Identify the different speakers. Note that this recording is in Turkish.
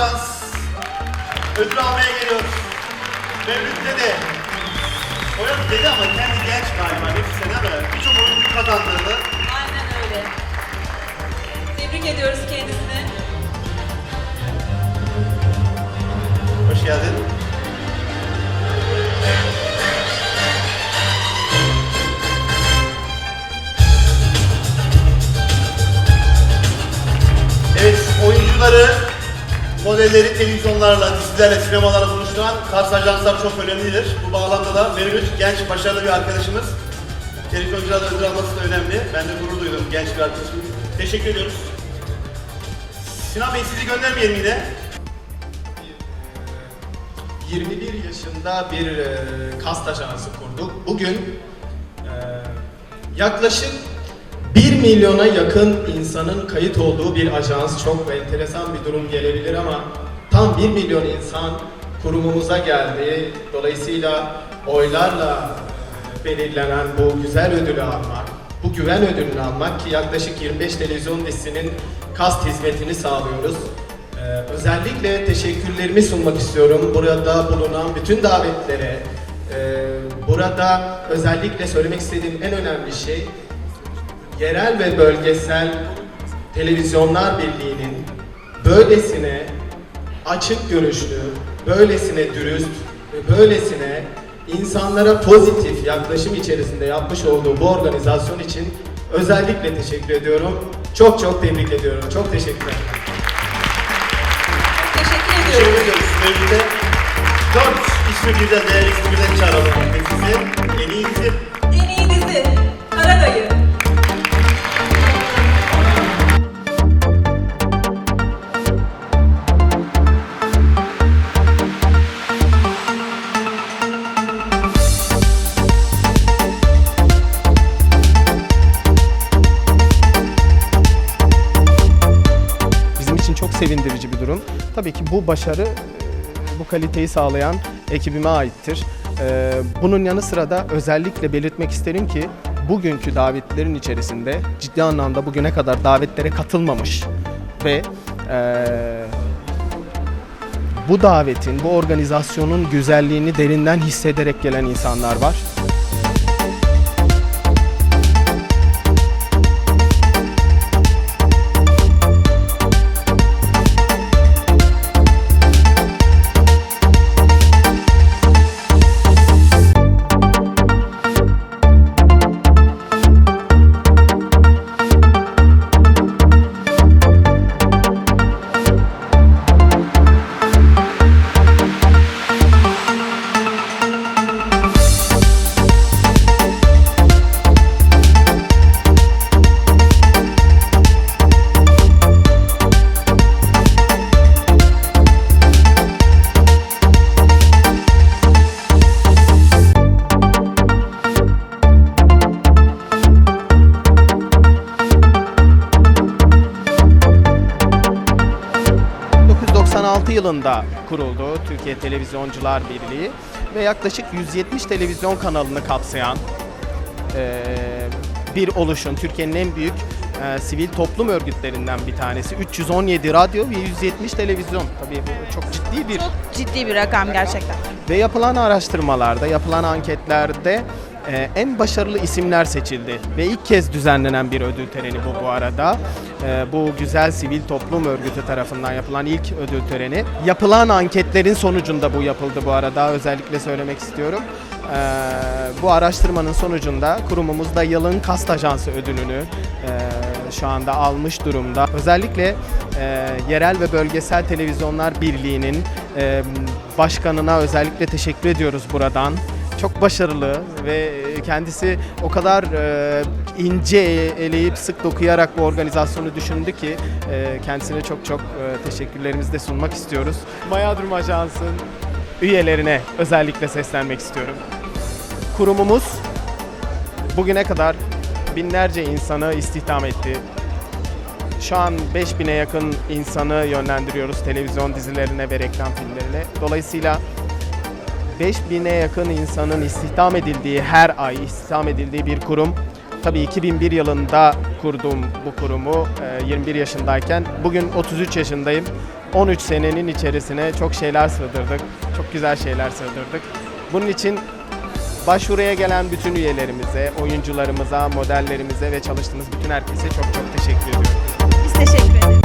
Speaker 1: Ajans ödül almaya geliyor. Mevlüt Dede. O yok dedi ama kendi genç galiba nefis sene mi? Birçok oyuncu kazandığını.
Speaker 2: Aynen öyle. Tebrik ediyoruz kendisini.
Speaker 1: Hoş geldin. Modelleri televizyonlarla, dizilerle, sinemalarla buluşturan Kars Ajanslar çok önemlidir. Bu bağlamda da Mevlüt genç, başarılı bir arkadaşımız. Televizyoncularla ödül alması da önemli. Ben de gurur duydum genç bir arkadaşım. Teşekkür ediyoruz. Sinan Bey sizi göndermeyelim yine.
Speaker 3: 21 yaşında bir e, kast ajansı kurduk. Bugün e, yaklaşık 1 milyona yakın insanın kayıt olduğu bir ajans. Çok enteresan bir durum gelebilir ama tam 1 milyon insan kurumumuza geldi. Dolayısıyla oylarla e, belirlenen bu güzel ödülü almak, bu güven ödülünü almak ki yaklaşık 25 televizyon dizisinin kast hizmetini sağlıyoruz. Ee, özellikle teşekkürlerimi sunmak istiyorum burada bulunan bütün davetlere. Ee, burada özellikle söylemek istediğim en önemli şey yerel ve bölgesel televizyonlar birliğinin böylesine açık görüşlü, böylesine dürüst ve böylesine insanlara pozitif yaklaşım içerisinde yapmış olduğu bu organizasyon için özellikle teşekkür ediyorum. Çok çok tebrik ediyorum. Çok teşekkürler.
Speaker 2: Teşekkür ediyoruz.
Speaker 1: Teşekkür ediyoruz. Mevlüt'e dört birden, değerli ismi birden çağıralım. Hepsi en iyi
Speaker 4: sevindirici bir durum. Tabii ki bu başarı, e, bu kaliteyi sağlayan ekibime aittir. E, Bunun yanı sıra da özellikle belirtmek isterim ki bugünkü davetlerin içerisinde ciddi anlamda bugüne kadar davetlere katılmamış ve e, bu davetin, bu organizasyonun güzelliğini derinden hissederek gelen insanlar var. ...1996 yılında kuruldu Türkiye Televizyoncular Birliği ve yaklaşık 170 televizyon kanalını kapsayan eee, bir oluşum. Türkiye'nin en büyük eee, sivil toplum örgütlerinden bir tanesi. 317 radyo ve 170 televizyon. Tabii bu çok ciddi bir
Speaker 5: Çok ciddi bir rakam gerçekten.
Speaker 4: ve yapılan araştırmalarda, yapılan anketlerde e, en başarılı isimler seçildi. Ve ilk kez düzenlenen bir ödül töreni bu bu arada. E, bu güzel sivil toplum örgütü tarafından yapılan ilk ödül töreni. Yapılan anketlerin sonucunda bu yapıldı bu arada. Özellikle söylemek istiyorum. E, bu araştırmanın sonucunda kurumumuzda yılın kast ajansı ödülünü e, şu anda almış durumda. Özellikle e, yerel ve bölgesel televizyonlar birliğinin e, başkanına özellikle teşekkür ediyoruz buradan. Çok başarılı ve kendisi o kadar e, ince eleyip sık dokuyarak bu organizasyonu düşündü ki e, kendisine çok çok e, teşekkürlerimizi de sunmak istiyoruz. Mayadrum Ajans'ın üyelerine özellikle seslenmek istiyorum. Kurumumuz bugüne kadar binlerce insanı istihdam etti. Şu an 5000'e yakın insanı yönlendiriyoruz televizyon dizilerine ve reklam filmlerine. Dolayısıyla 5000'e yakın insanın istihdam edildiği, her ay istihdam edildiği bir kurum Tabii 2001 yılında kurdum bu kurumu e, 21 yaşındayken. Bugün 33 yaşındayım. 13 senenin içerisine çok şeyler sığdırdık. Çok güzel şeyler sığdırdık. Bunun için başvuruya gelen bütün üyelerimize, oyuncularımıza, modellerimize ve çalıştığımız bütün herkese çok çok teşekkür ediyorum.
Speaker 5: Biz teşekkür ederiz.